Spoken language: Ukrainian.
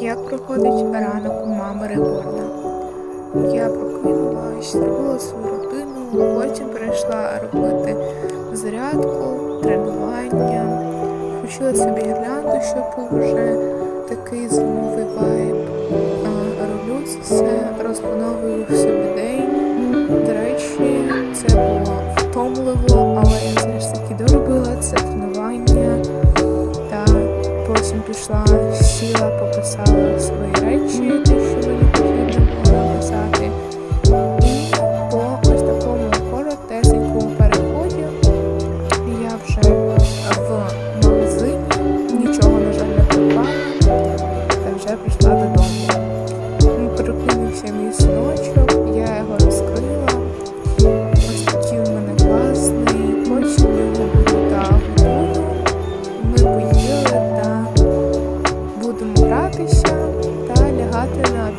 Як проходить ранок у мами Реборна? Я прокинулась, зробила свою родину, потім перейшла робити зарядку, тренування, включила собі гірлянду, щоб був вже такий зимовий вайб. Роблю це все, розплановую потім пішла, сіла, пописала свої речі, те, що мені потрібно було написати. І по ось такому коротесенькому переході я вже в магазині нічого, на жаль, не придбала, та вже прийшла додому. Ну, Прокинувся мій синочок, поїли та лягати на.